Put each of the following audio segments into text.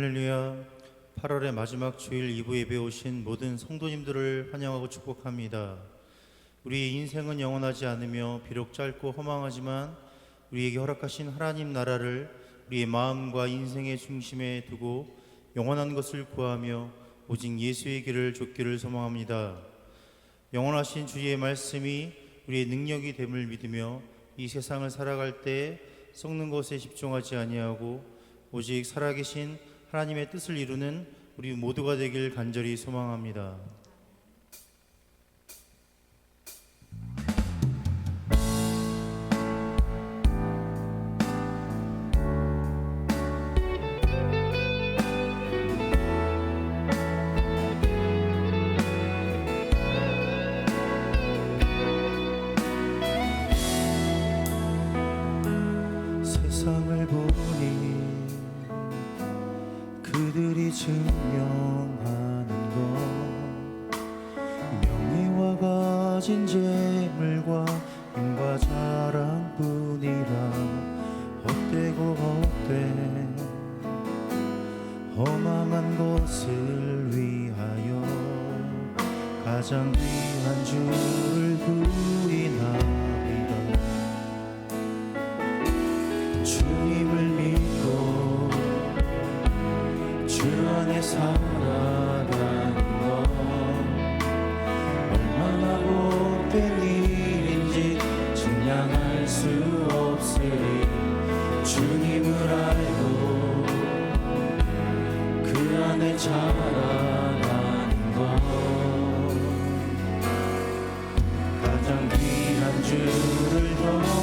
할렐루야. 8월의 마지막 주일 2부 예배 오신 모든 성도님들을 환영하고 축복합니다. 우리의 인생은 영원하지 않으며 비록 짧고 허망하지만 우리에게 허락하신 하나님 나라를 우리의 마음과 인생의 중심에 두고 영원한 것을 구하며 오직 예수의 길을 쫓기를 소망합니다. 영원하신 주의 말씀이 우리의 능력이 됨을 믿으며 이 세상을 살아갈 때 썩는 것에 집중하지 아니하고 오직 살아계신 하나님의 뜻을 이루는 우리 모두가 되길 간절히 소망합니다. 가진 재물과 힘과 자랑뿐이라. 헛되고 헛돼 허망한 것을 위하여 가장 귀한 주 가장 귀한 주를 경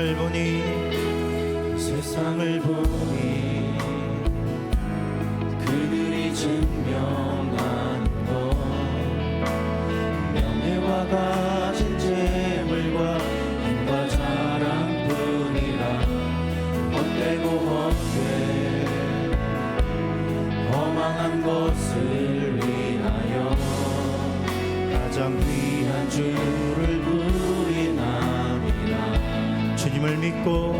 세상을 보니 세상을 보니 그들이 증명한 것 명예와 가진 재물과 힘과 자랑뿐이라 헛되고 헛돼 허망한 것을 위하여 가장 귀한 주를 주님을 믿고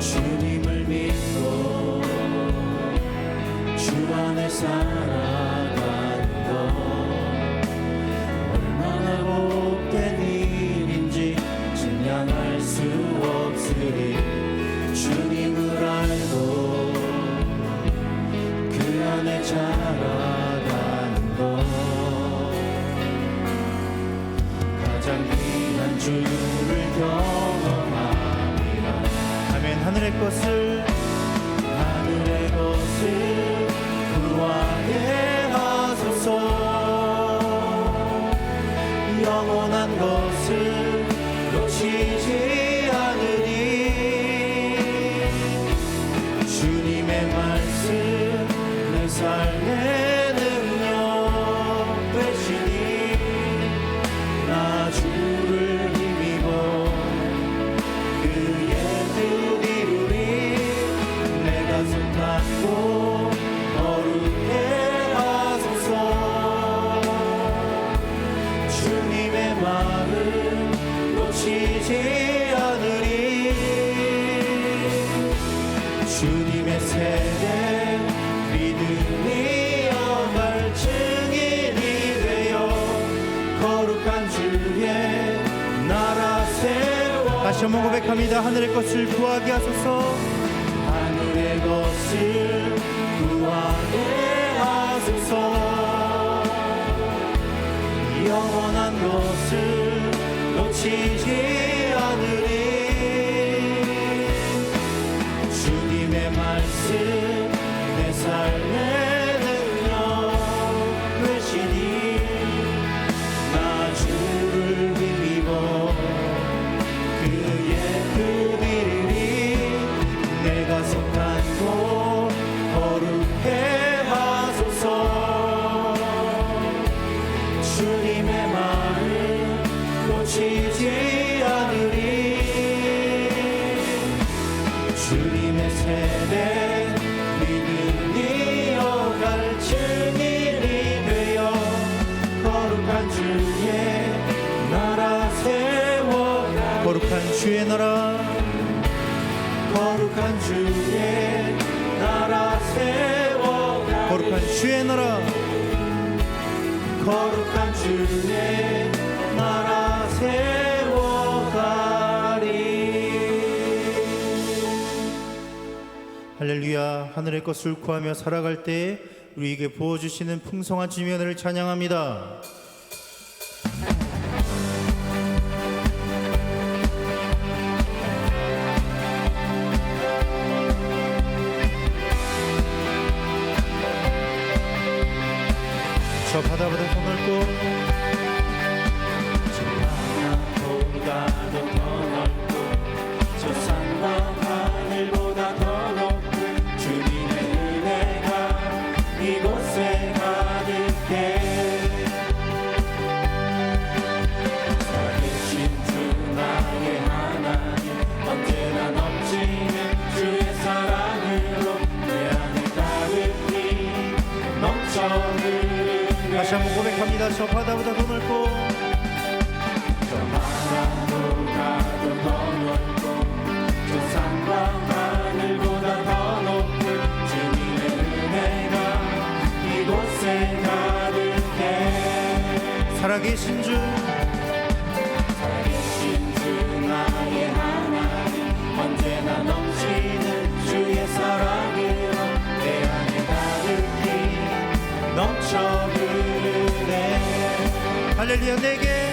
주님을 믿고 주 안에 살아 다시 한번 고백합니다. 하늘의 것을 구하게 하소서. 하늘의 것을 구하게 하소서. 영원한 것을 놓치지 하늘의 것을 구하며 살아갈 때에 우리에게 부어주시는 풍성한 주면을 찬양합니다. 저 바다보다 손을 꼭 갑니다. 저 바다보다 더 넓고. 저 바람보다 더 넓고 저 산과 하늘보다 더 높은 주님의 은혜가 이곳에 가득해 살아계신 주. 달려 내게.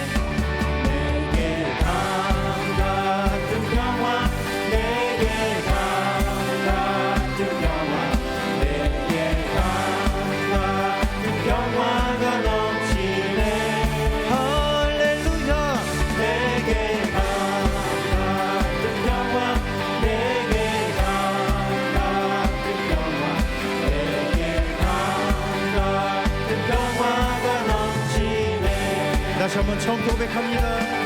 다시 한번 처음 고백합니다.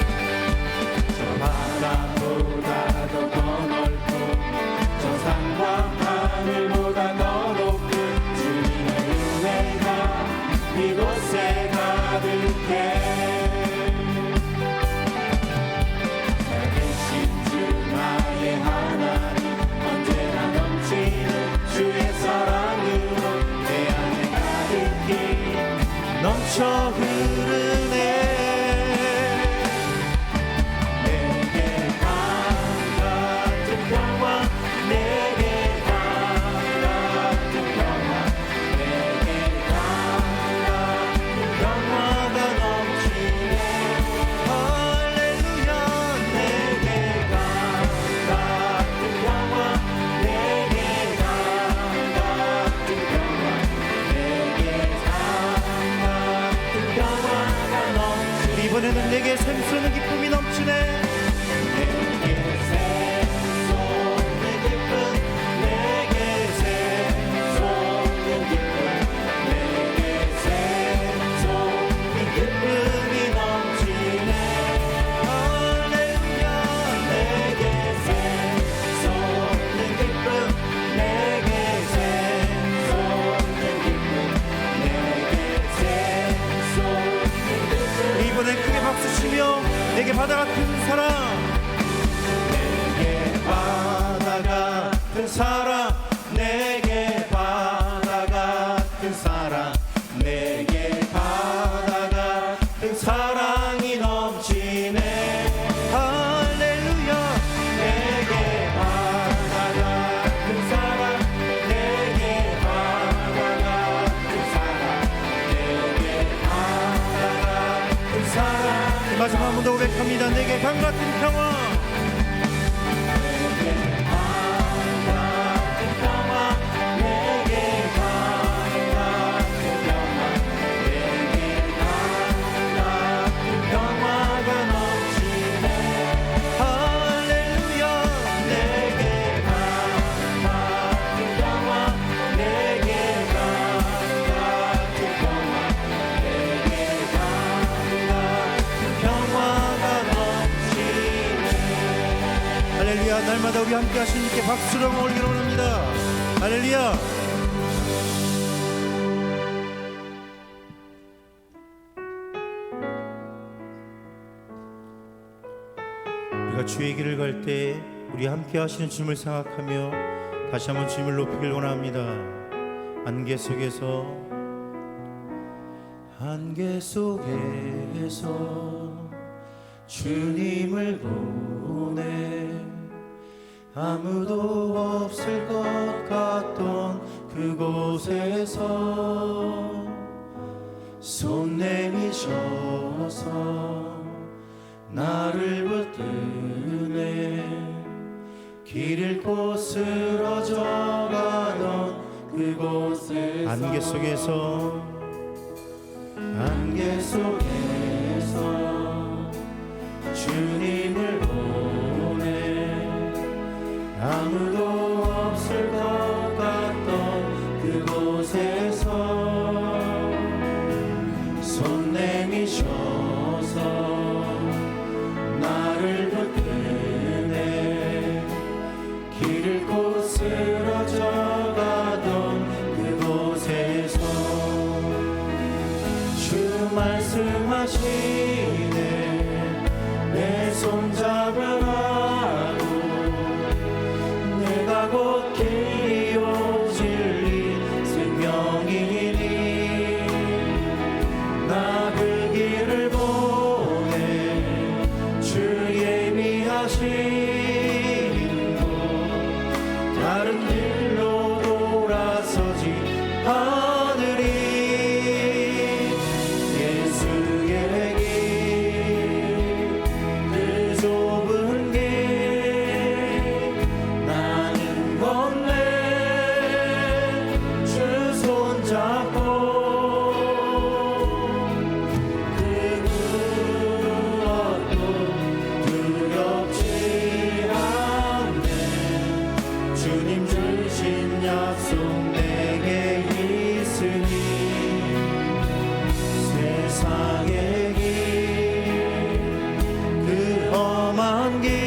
고백합니다. 내게 강같은 평화 할렐루야 날마다 우리 함께 하시니께 박수를 올기를 원합니다. 할렐루야. 우리가 주의 길을 갈 때 우리 함께 하시는 주님을 생각하며 다시 한번 주님을 높이길 원합니다. 안개 속에서 안개 속에서 주님을 보내 아무도 없을 것 같던 그곳에서 손 내미셔서 나를 붙드네. 길 잃고 쓰러져 가던 그곳에서 안개 속에서. 안개 속에서 주님 Oh. 관계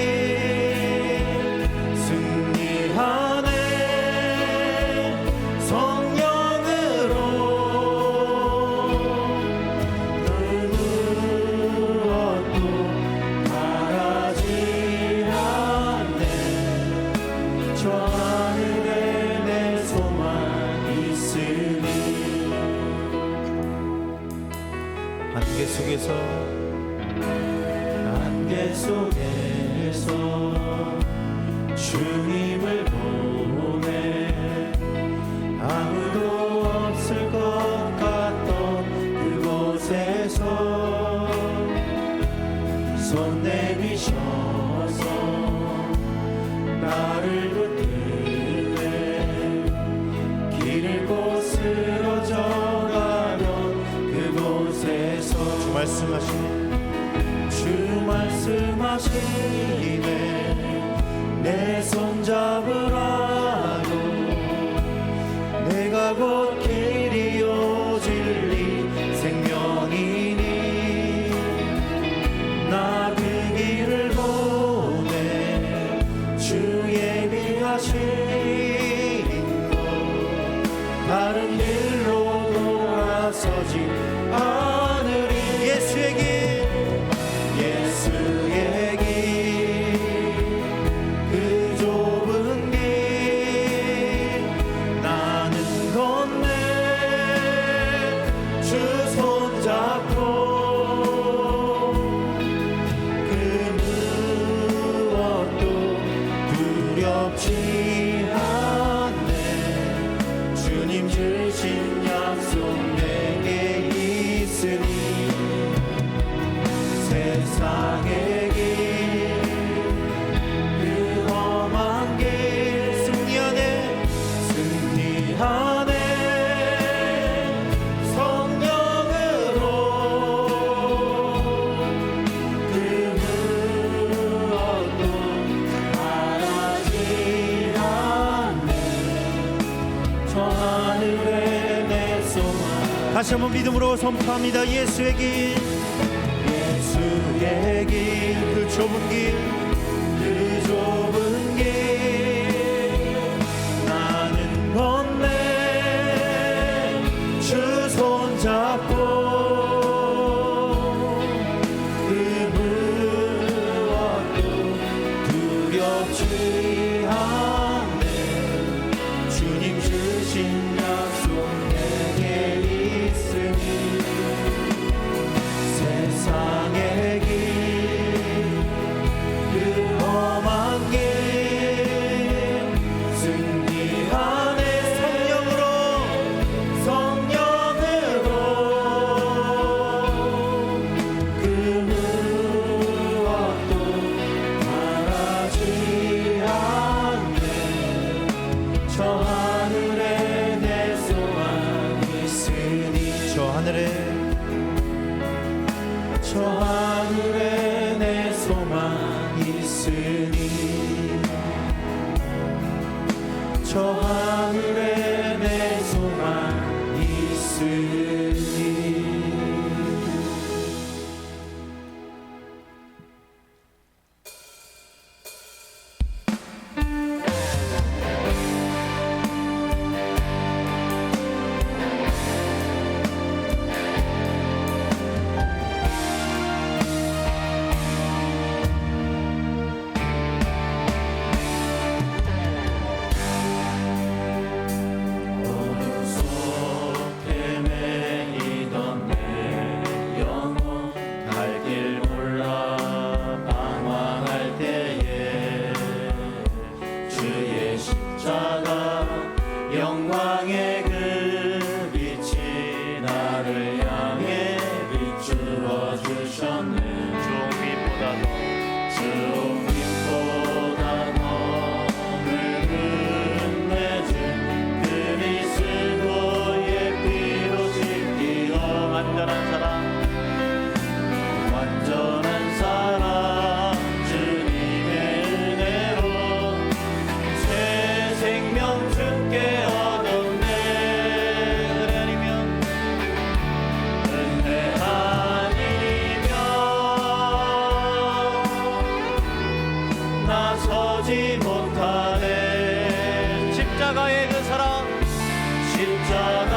말씀하시네 내 손잡으라. 선포합니다. 예수의 길. 예수의 길 그 좁은 길. 그의 그 사랑 십자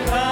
it.